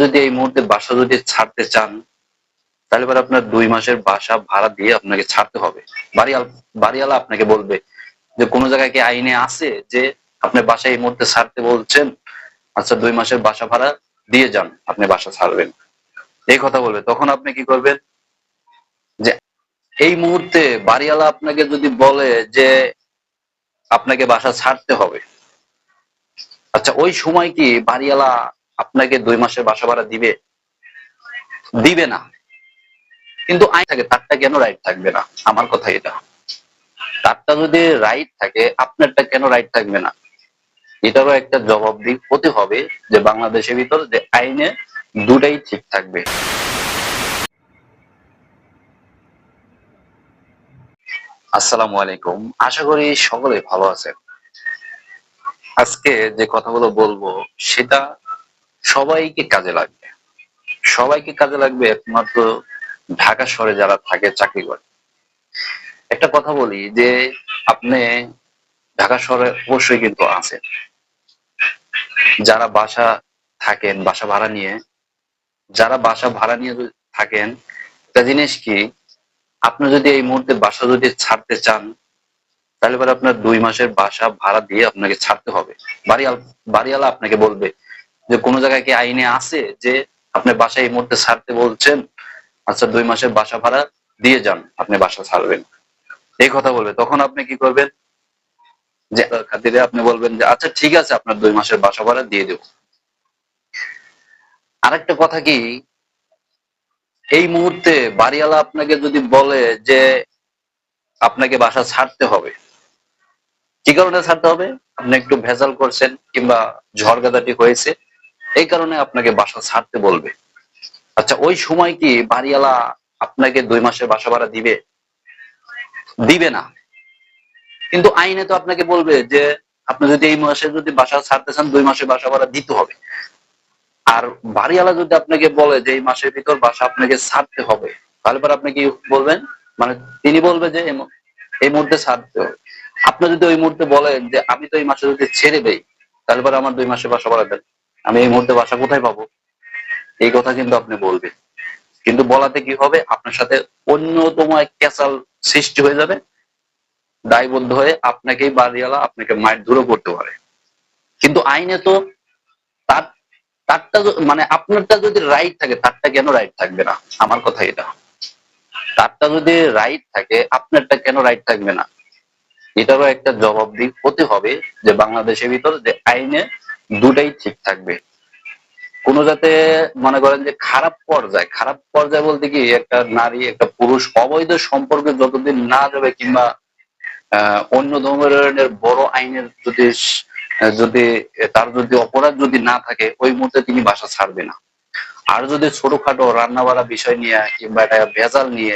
যদি এই মুহূর্তে বাসা যদি ছাড়তে চান, তাহলে পরে আপনার দুই মাসের বাসা ভাড়া দিয়ে আপনাকে ছাড়তে হবে। বাড়িয়াল, বাড়িওয়ালা আপনাকে বলবে যে, কোনো জায়গায় কি আইনে আছে যে, আপনি বাসা এই মুহূর্তে ছাড়তে বলছেন? আচ্ছা দুই মাসের বাসা ভাড়া দিয়ে যান, আপনি বাসা ছাড়বেন। এই কথা বলবে। তখন আপনি কি করবেন? যে, এই মুহূর্তে বাড়িওয়ালা আপনাকে যদি বলে যে, আপনাকে বাসা ছাড়তে হবে। আচ্ছা ওই সময় কি বাড়িওয়ালা আপনাকে দুই মাসের বাসা ভাড়া দিবে দিবে না। কিন্তু আইন থাকে, তারটা কেন রাইট থাকবে না? আমার কথা এটা। তারটা যদি রাইট থাকে, আপনারটা কেন রাইট থাকবে না? এটারও একটা জবাব দিক হতে হবে যে বাংলাদেশের ভিতর যে আইনে দুটাই ঠিক থাকবে। আসসালামু আলাইকুম। আশা করি সকলে ভালো আছেন। আজকে যে কথাগুলো বলব, সেটা সবাইকে কাজে লাগবে। সবাইকে কাজে লাগবে একমাত্র ঢাকা শহরে যারা থাকে চাকরি করে। একটা কথা বলি যে, আপনি ঢাকা শহরে অবশ্যই কিন্তু আছেন। যারা বাসা থাকেন, বাসা ভাড়া নিয়ে, যারা বাসা ভাড়া নিয়ে থাকেন, একটা জিনিস কি, আপনি যদি এই মুহূর্তে বাসা যদি ছাড়তে চান, তাহলে পরে আপনার দুই মাসের বাসা ভাড়া দিয়ে আপনাকে ছাড়তে হবে। বাড়িয়াল বাড়িওয়ালা আপনাকে বলবে যে কোনো জায়গায় কি আইনে আছে যে আপনি বাসা এই মুহূর্তে ছাড়তে বলছেন আচ্ছা দুই মাসের বাসা ভাড়া দিয়ে যান, আপনি বাসা ছাড়বেন। এই কথা বলবে। তখন আপনি কি করবেন? যে খাতিরে আপনি বলবেন যে আচ্ছা ঠিক আছে, আপনার দুই মাসের বাসা ভাড়া দিয়ে দেব। আরেকটা কথা কি? এই মুহূর্তে বাড়িওয়ালা আপনাকে যদি বলে যে, আপনাকে বাসা ছাড়তে হবে। কি কারণে ছাড়তে হবে? আপনি একটু ভেজাল করছেন কিংবা ঝড়গাদাটি হয়েছে। এই কারণে আপনাকে বাসা ছাড়তে বলবে। আচ্ছা ওই সময় কি বাড়িওয়ালা আপনাকে দুই মাসের বাসা ভাড়া দিবে? দিবে না। কিন্তু আইনে তো আপনাকে বলবে যে, আপনি যদি এই মাসে যদি বাসা ছাড়তে চান, দুই মাসের বাসা ভাড়া দিতে হবে। আর বাড়িওয়ালা যদি আপনাকে বলে যে, এই মাসের ভিতর বাসা আপনাকে ছাড়তে হবে, তাহলে পর আপনি কি বলবেন? মানে তিনি বলবে যে, এই মুহূর্তে ছাড়তে হবে। আপনি যদি ওই মুহূর্তে বলেন যে, আমি তো এই মাসে যদি ছেড়ে দেই, তাহলে পরে আমার দুই মাসে বাসা ভাড়া দেন। আমি এই মুহূর্তে বাসা কোথায় পাবো? এই কথা কিন্তু আপনি বলবেন। কিন্তু বলাতে কি হবে? আপনার সাথে অন্যতম এক ক্যাসাল সৃষ্টি হয়ে যাবে। দায়বদ্ধ হয়ে আপনাকেই বাড়িওয়ালা আপনাকে মায়ের দূরে করতে পারে। কিন্তু আইনে তো তার, তারটা মানে আপনারটা যদি রাইট থাকে, তারটা কেন রাইট থাকবে না? আমার কথা এটা। তারটা যদি রাইট থাকে, আপনারটা কেন রাইট থাকবে না? এটারও একটা জবাব দিক হতে হবে যে বাংলাদেশের ভিতর যে আইনে দুটাই ঠিক থাকবে। কোন যাতে মনে করেন যে খারাপ পর্যায়ে খারাপ পর্যায়ে বলতে কি একটা নারী, একটা পুরুষ অবৈধ সম্পর্কে যতদিন না যাবে কিংবা অন্য ধর্মের বড় আইনের যদি যদি তার যদি অপরাধ যদি না থাকে, ওই মুহূর্তে তিনি বাসা ছাড়বে না। আর যদি ছোটখাটো রান্না বাড়া বিষয় নিয়ে কিংবা একটা ভেজাল নিয়ে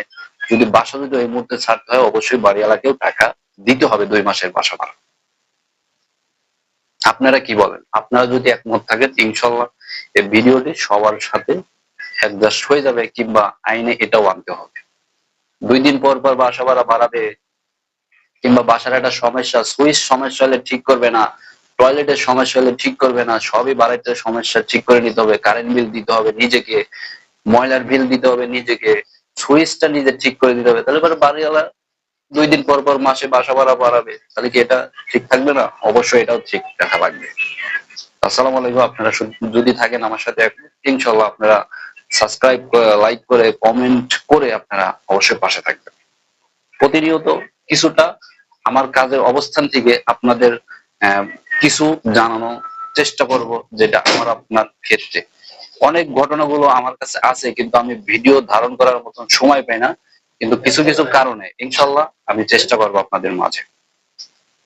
যদি বাসা যদি ওই মুহূর্তে ছাড়তে হয়, অবশ্যই বাড়িওয়ালাকেও টাকা দিতে হবে দুই মাসের বাসা ভাড়া। আপনারা কি বলেন? আপনারা যদি একমত থাকেন ইনশাল্লাহ এই ভিডিওটি সবার সাথে অ্যাডজাস্ট হয়ে যাবে কিংবা আইনে এটাও আনতে হবে। দুই দিন পর পর বাসা ভাড়া বাড়াবে কিংবা বাসার একটা সমস্যা, সুইচ সমস্যা হলে ঠিক করবে না, টয়লেটের সমস্যা হলে ঠিক করবে না, সবই বাড়িতে সমস্যা ঠিক করে নিতে হবে, কারেন্ট বিল দিতে হবে নিজেকে, ময়লার বিল দিতে হবে নিজেকে, সুইচটা নিজে ঠিক করে দিতে হবে। তাহলে পরে বাড়িওয়ালা দুই দিন পর পর মাসে বাসা ভাড়া বাড়াবে। তাহলে কি এটা ঠিক থাকবে না? অবশ্যই এটাও ঠিক দেখা লাগবে। আসসালামু আলাইকুম, আপনারা যদি থাকেন আমার সাথে ইনশাল্লাহ আপনারা সাবস্ক্রাইব লাইক করে কমেন্ট করে আপনারা অবশ্যই পাশে থাকবেন। প্রতিনিয়ত কিছুটা আমার কাজের অবস্থান থেকে আপনাদের কিছু জানানো চেষ্টা করব যেটা আমার আপনার ক্ষেত্রে। অনেক ঘটনাগুলো আমার কাছে আছে, কিন্তু আমি ভিডিও ধারণ করার মতন সময় পাই না। কিন্তু কিছু কিছু কারণে ইনশাল্লাহ আমি চেষ্টা করব আপনাদের মাঝে।